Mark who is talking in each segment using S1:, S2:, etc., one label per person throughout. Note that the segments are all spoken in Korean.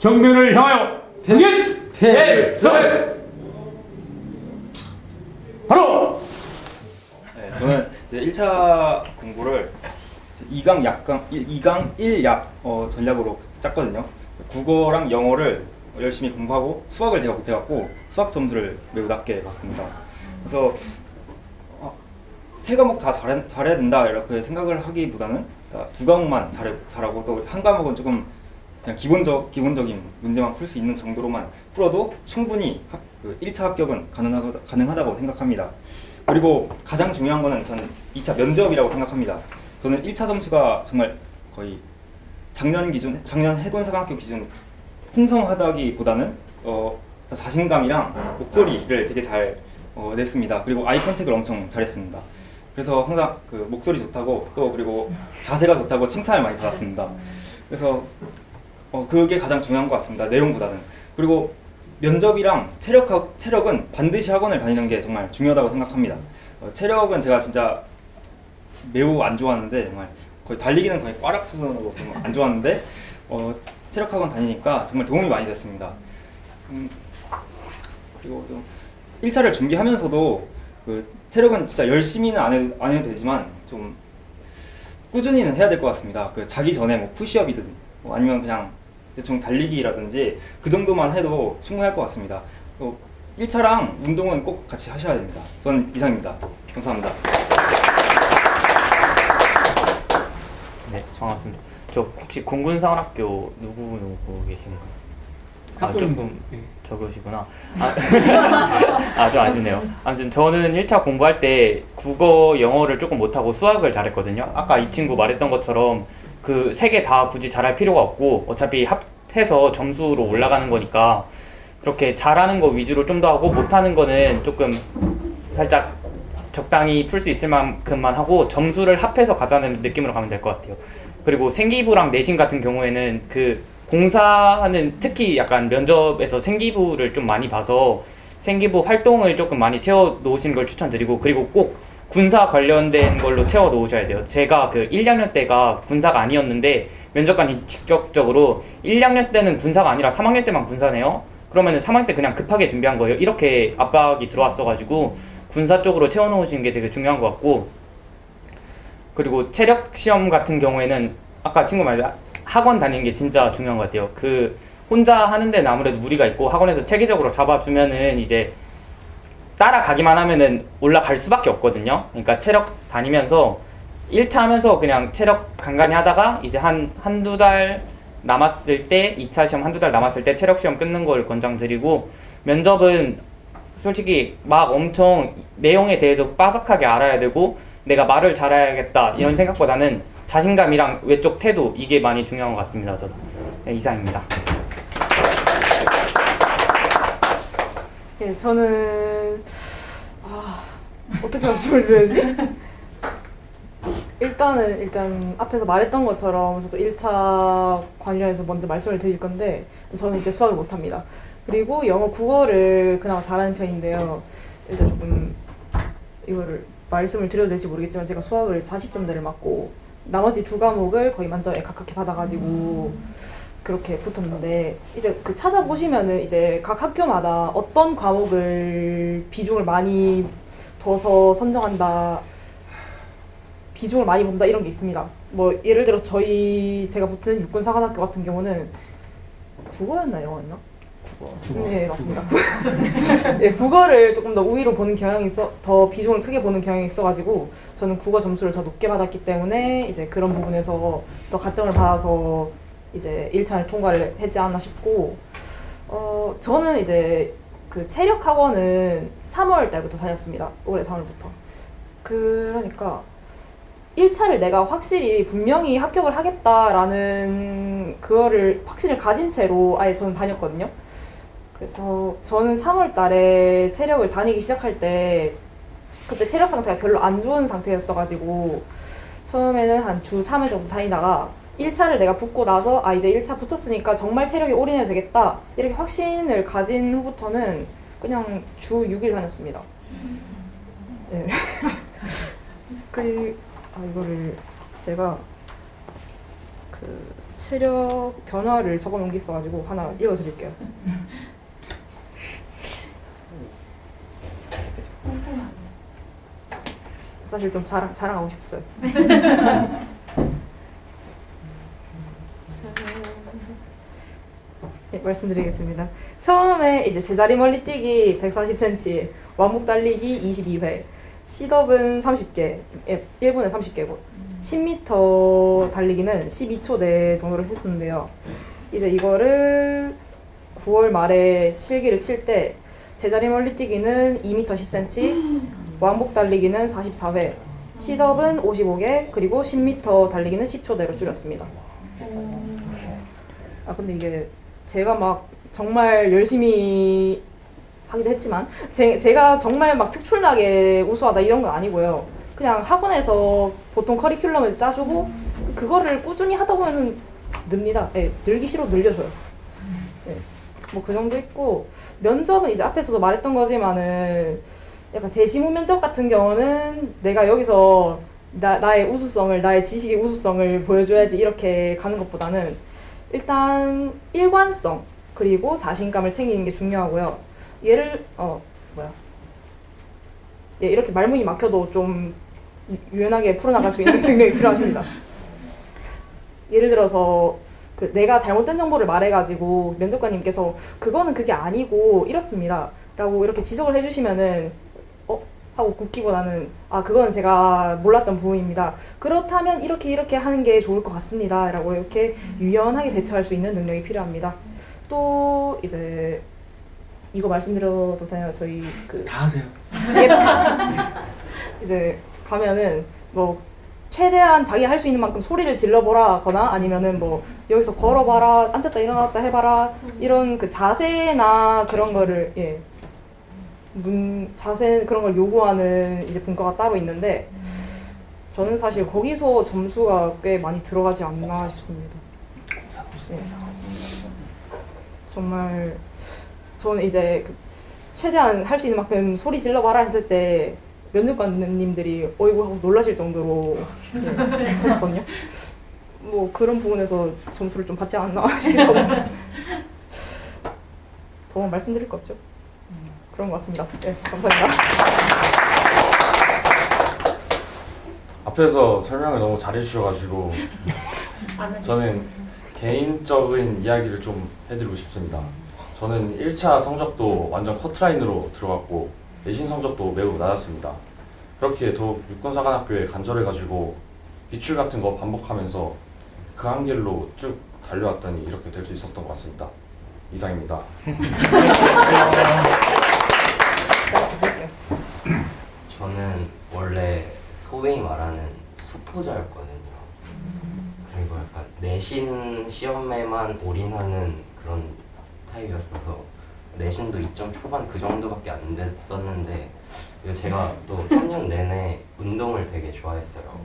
S1: 정면을 향하여 대기 대설 바로
S2: 네, 저는 이제 1차 공부를 2강 약강 2강 1약 어, 전략으로 짰거든요. 국어랑 영어를 열심히 공부하고 수학을 제가 못해갖고 수학 점수를 매우 낮게 받습니다. 그래서 어, 세 과목 다 잘해, 잘해야 된다 이렇게 생각을 하기보다는 아, 두 과목만 잘해, 잘하고 또 한 과목은 조금 그냥 기본적 기본적인 문제만 풀 수 있는 정도로만 풀어도 충분히 합, 그 1차 합격은 가능하다, 가능하다고 생각합니다. 그리고 가장 중요한 거는 저는 2차 면접이라고 생각합니다. 저는 1차 점수가 정말 거의 작년 기준, 작년 해군사관학교 기준 풍성하다기보다는 어, 자신감이랑 목소리를 되게 잘 어, 냈습니다. 그리고 아이 컨택을 엄청 잘했습니다. 그래서 항상 그 목소리 좋다고 또 그리고 자세가 좋다고 칭찬을 많이 받았습니다. 그래서 어, 그게 가장 중요한 것 같습니다. 내용보다는. 그리고 면접이랑 체력, 체력은 반드시 학원을 다니는 게 정말 중요하다고 생각합니다. 어, 체력은 제가 진짜 매우 안 좋아하는데 정말 거의 달리기는 거의 꽈락 수준으로 안 좋아하는데 어, 체력 학원 다니니까 정말 도움이 많이 됐습니다. 음, 그리고 좀 1차를 준비하면서도 그 체력은 진짜 열심히는 안 해도, 안 해도 되지만 좀 꾸준히는 해야 될 것 같습니다. 그 자기 전에 뭐 푸시업이든 뭐 아니면 그냥 대충 달리기라든지 그 정도만 해도 충분할 것 같습니다. 또 1차랑 운동은 꼭 같이 하셔야 됩니다. 저는 이상입니다. 감사합니다.
S3: 네, 반갑습니다. 저 혹시 공군사관학교 누구 누구 계신가요? 아, 조금
S1: 네.
S3: 아, 아, 좀 아쉽네요. 아무튼 저는 1차 공부할 때 국어, 영어를 조금 못하고 수학을 잘했거든요. 아까 이 친구 말했던 것처럼 그 세 개 다 굳이 잘할 필요가 없고 어차피 합해서 점수로 올라가는 거니까 이렇게 잘하는 거 위주로 좀 더 하고 못하는 거는 조금 살짝 적당히 풀 수 있을 만큼만 하고 점수를 합해서 가자는 느낌으로 가면 될 것 같아요. 그리고 생기부랑 내신 같은 경우에는 그 공사는 특히 약간 면접에서 생기부를 좀 많이 봐서 생기부 활동을 조금 많이 채워 놓으시는 걸 추천드리고 그리고 꼭 군사 관련된 걸로 채워 놓으셔야 돼요. 제가 그 1, 2학년 때가 군사가 아니었는데 면접관이 직접적으로 1, 2학년 때는 군사가 아니라 3학년 때만 군사네요. 그러면은 3학년 때 그냥 급하게 준비한 거예요. 이렇게 압박이 들어왔어가지고 군사 쪽으로 채워 놓으시는 게 되게 중요한 것 같고 그리고 체력 시험 같은 경우에는 아까 친구 말씀 학원 다니는 게 진짜 중요한 것 같아요. 그 혼자 하는 데는 아무래도 무리가 있고 학원에서 체계적으로 잡아주면은 이제 따라가기만 하면은 올라갈 수밖에 없거든요. 그러니까 체력 다니면서 1차 하면서 그냥 체력 간간히 하다가 이제 한 한두 달 남았을 때 2차 시험 한두 달 남았을 때 체력 시험 끊는 걸 권장드리고 면접은 솔직히 막 엄청 내용에 대해서 빠삭하게 알아야 되고 내가 말을 잘해야겠다 이런 생각보다는 자신감이랑 외적 태도 이게 많이 중요한 것 같습니다. 저도 네, 이상입니다.
S4: 예, 저는 아, 말씀을 드려야지? 일단은 일단 앞에서 말했던 것처럼 저도 1차 관련해서 먼저 말씀을 드릴 건데 저는 이제 수학을 못합니다. 그리고 영어 국어를 그나마 잘하는 편인데요. 일단 조금 이거를 말씀을 드려도 될지 모르겠지만 제가 수학을 40점대를 맞고 나머지 두 과목을 거의 만점에 가깝게 받아가지고 그렇게 붙었는데 이제 그 찾아보시면은 이제 각 학교마다 어떤 과목을 비중을 많이 둬서 선정한다 비중을 많이 본다 이런 게 있습니다. 뭐 예를 들어서 저희 제가 붙은 육군 사관학교 같은 경우는 국어였나 영어였나? 국어. 네 맞습니다. 네, 국어를 조금 더 우위로 보는 경향이 있어 더 비중을 크게 보는 경향이 있어가지고 저는 국어 점수를 더 높게 받았기 때문에 이제 그런 부분에서 더 가점을 받아서 이제 1차를 통과를 했지 않나 싶고 어 저는 이제 그 체력 학원은 3월 달부터 다녔습니다. 올해 3월부터. 그러니까 1차를 내가 확실히 분명히 합격을 하겠다라는 그거를 확신을 가진 채로 아예 저는 다녔거든요. 그래서 저는 3월 달에 체력을 다니기 시작할 때 그때 체력 상태가 별로 안 좋은 상태였어가지고 처음에는 한 주 3회 정도 다니다가 1차를 내가 붙고 나서 아 이제 1차 붙었으니까 정말 체력에 올인해도 되겠다 이렇게 확신을 가진 후부터는 그냥 주 6일 다녔습니다. 네. 그리 아 이거를 제가 그 체력 변화를 적어놓은 게 있어가지고 하나 읽어드릴게요. 사실 좀 자랑, 자랑하고 싶었어요. 네, 말씀드리겠습니다. 처음에 이제 제자리 멀리 뛰기 130cm, 완목 달리기 22회, 시덥은 30개, 1분에 30개고, 10m 달리기는 12초 내 정도를 했었는데요. 이제 이거를 9월 말에 실기를 칠 때 제자리 멀리 뛰기는 2m 10cm, 왕복 달리기는 44회, 시덥은 55개, 그리고 10m 달리기는 10초대로 줄였습니다. 아 근데 이게 제가 막 정말 열심히 하기도 했지만 제, 제가 정말 막 특출나게 우수하다 이런 건 아니고요. 그냥 학원에서 보통 커리큘럼을 짜주고 그거를 꾸준히 하다 보면 늡니다. 네, 늘기 싫어 늘려줘요. 네, 뭐그 정도 있고 면접은 이제 앞에서도 말했던 거지만은 약간 재시무 면접 같은 경우는 내가 여기서 나, 나의 우수성을 나의 지식의 우수성을 보여줘야지 이렇게 가는 것보다는 일단 일관성 그리고 자신감을 챙기는 게 중요하고요. 얘를 어 뭐야? 예, 이렇게 말문이 막혀도 좀 유- 유연하게 풀어나갈 수 있는 능력이 필요하십니다. 예를 들어서 그 내가 잘못된 정보를 말해가지고 면접관님께서 그거는 그게 아니고 이렇습니다 라고 이렇게 지적을 해주시면은 어 하고 굳기보다는 아 그거는 제가 몰랐던 부분입니다. 그렇다면 이렇게 이렇게 하는 게 좋을 것 같습니다라고 이렇게 유연하게 대처할 수 있는 능력이 필요합니다. 또 이제 이거 말씀드려도 되나요? 저희 그
S5: 다 하세요.
S4: 이제 가면은 뭐 최대한 자기 할 수 있는 만큼 소리를 질러보라거나 아니면은 뭐 여기서 걸어봐라 앉았다 일어났다 해봐라 이런 그 자세나 그런 거를 예 문, 자세 그런 걸 요구하는 이제 분과가 따로 있는데 저는 사실 거기서 점수가 꽤 많이 들어가지 않나 싶습니다. 예. 정말 저는 이제 그 최대한 할 수 있는 만큼 소리 질러봐라 했을 때 면접관님들이 어이구 하고 놀라실 정도로 네, 했었거든요. 뭐 그런 부분에서 점수를 좀 받지 않나 싶기도 하고 더 말씀드릴 거 없죠? 그런 것 같습니다. 네, 감사합니다.
S5: 앞에서 설명을 너무 잘해주셔가지고 저는 개인적인 이야기를 좀 해드리고 싶습니다. 저는 1차 성적도 완전 커트라인으로 들어갔고 내신 성적도 매우 낮았습니다. 그렇게 더욱 육군사관학교에 간절해가지고 비출 같은 거 반복하면서 그 한 길로 쭉 달려왔더니 이렇게 될 수 있었던 것 같습니다. 이상입니다.
S6: 저는 원래 소위 말하는 수포자였거든요. 그리고 약간 내신 시험에만 올인하는 그런 타입이었어서 내신도 2점 초반 그 정도밖에 안 됐었는데 제가 또 3년 내내 운동을 되게 좋아했어요.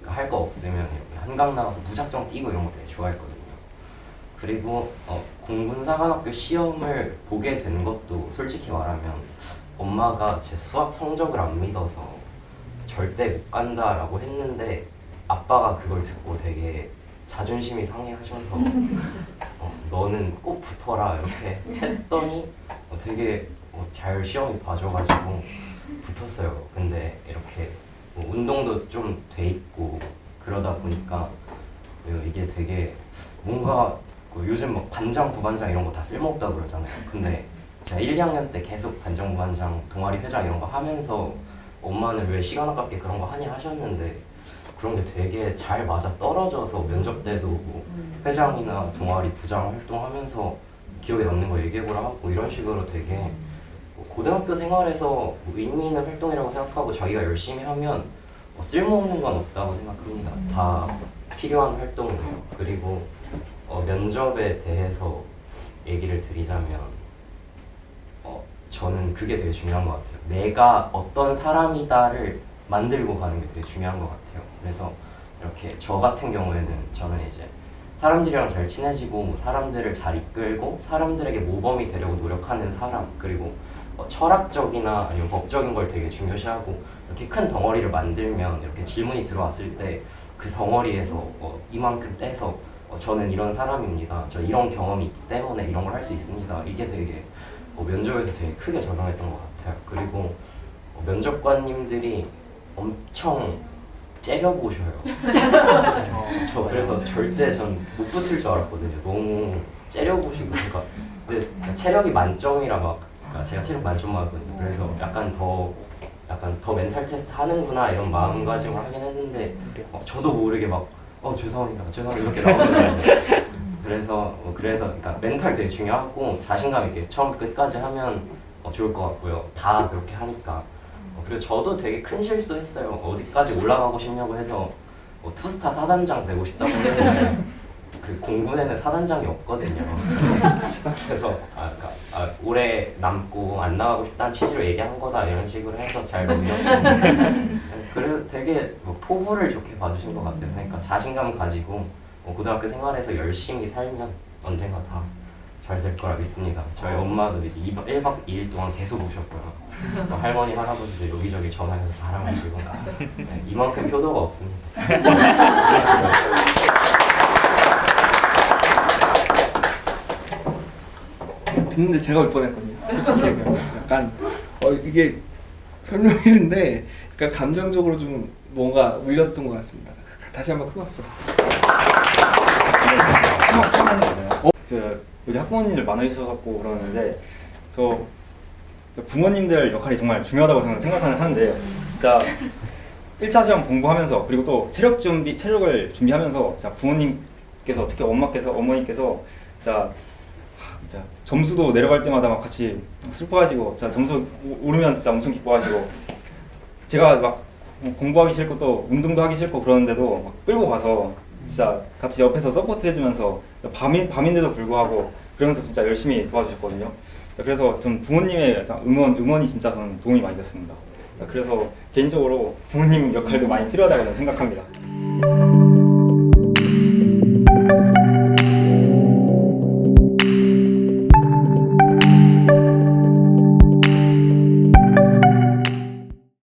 S6: 그러니까 할거 없으면 이렇게 한강 나가서 무작정 뛰고 이런 거 되게 좋아했거든요. 그리고 어, 공군사관학교 시험을 보게 된 것도 솔직히 말하면 엄마가 제 수학 성적을 안 믿어서 절대 못 간다라고 했는데 아빠가 그걸 듣고 되게 자존심이 상해하셔서 어, 너는 꼭 붙어라 이렇게 했더니 어, 되게 어, 잘 시험이 봐줘가지고 붙었어요. 근데 이렇게 뭐 운동도 좀 돼 있고 그러다 보니까 어, 이게 되게 뭔가 그 요즘 막 반장, 부반장 이런 거 다 쓸모없다 그러잖아요. 근데 제가 1, 2학년 때 계속 반장, 부반장, 동아리 회장 이런 거 하면서 엄마는 왜 시간 아깝게 그런 거 하냐 하셨는데 그런 게 되게 잘 맞아 떨어져서 면접 때도 뭐 회장이나 동아리 부장 활동하면서 기억에 남는 거 얘기해보라 하고 이런 식으로 되게 뭐 고등학교 생활에서 뭐 의미 있는 활동이라고 생각하고 자기가 열심히 하면 뭐 쓸모없는 건 없다고 생각합니다. 다 필요한 활동이에요. 그리고 어, 면접에 대해서 얘기를 드리자면 어, 저는 그게 되게 중요한 것 같아요. 내가 어떤 사람이다를 만들고 가는 게 되게 중요한 것 같아요. 그래서 이렇게 저 같은 경우에는 저는 이제 사람들이랑 잘 친해지고 뭐 사람들을 잘 이끌고 사람들에게 모범이 되려고 노력하는 사람 그리고 어, 철학적이나 아니면 법적인 걸 되게 중요시하고 이렇게 큰 덩어리를 만들면 이렇게 질문이 들어왔을 때 그 덩어리에서 어, 이만큼 떼서 어, 어, 저는 이런 사람입니다. 저 이런 경험이 있기 때문에 이런 걸 할 수 있습니다. 이게 되게 어, 면접에서 되게 크게 적용했던 것 같아요. 그리고 어, 면접관님들이 엄청 째려보셔요. 어, 저 그래서 절대 전 못 붙을 줄 알았거든요. 너무 째려보시고 그러니까 근데 체력이 만점이라 막 그러니까 제가 체력 만점 맞거든요. 그래서 약간 더 약간 더 멘탈 테스트 하는구나 이런 마음가짐을 하긴 했는데 어, 저도 모르게 막 어 죄송합니다 죄송합니다 이렇게 나오더라고요. 그래서 어, 그래서 그러니까 멘탈 되게 중요하고 자신감 있게 처음부터 끝까지 하면 어, 좋을 것 같고요. 다 그렇게 하니까. 어, 그리고 저도 되게 큰 실수했어요. 어디까지 올라가고 싶냐고 해서 어, 투스타 사단장 되고 싶다고 했는데 그 공군에는 사단장이 없거든요. 그래서 아, 그러니까, 아, 올해 남고 안 나가고 싶다는 취지로 얘기한 거다 이런 식으로 해서 잘 넘겼어요. 그래서 되게 뭐 포부를 좋게 봐주신 것 같아요. 그러니까 자신감 가지고 어, 고등학교 생활에서 열심히 살면 언젠가 다 잘 될 거라 믿습니다. 저희 엄마도 이제 2박, 1박 2일 동안 계속 오셨고요. 또 할머니, 할아버지도 여기저기 전화해서 자랑하시고 네, 이만큼 효도가 없습니다.
S7: 듣는데 제가 울 뻔했거든요. 솔직히 얘기하면 약간 어 이게 설명했는데 약간 감정적으로 좀 뭔가 울렸던 것 같습니다. 다시 한번 큰 박수.
S2: 저 여기 학부모님들 많으셔갖고 그러는데 저 부모님들 역할이 정말 중요하다고 저는 생각하는 하는데 진짜 1차 시험 공부하면서 그리고 또 체력 준비 체력을 준비하면서 자 부모님께서 특히 엄마께서 어머니께서 자 하, 진짜 점수도 내려갈 때마다 막 같이 슬퍼하시고 자 점수 오- 오르면 진짜 엄청 기뻐하시고 제가 막 공부하기 싫고 또 운동도 하기 싫고 그러는데도 막 끌고 가서 진짜 같이 옆에서 서포트 해주면서 밤인, 밤인데도 불구하고 그러면서 진짜 열심히 도와주셨거든요. 그래서 좀 부모님의 응원, 응원이 진짜 저는 도움이 많이 됐습니다. 그래서 개인적으로 부모님 역할도 많이 필요하다고 생각합니다.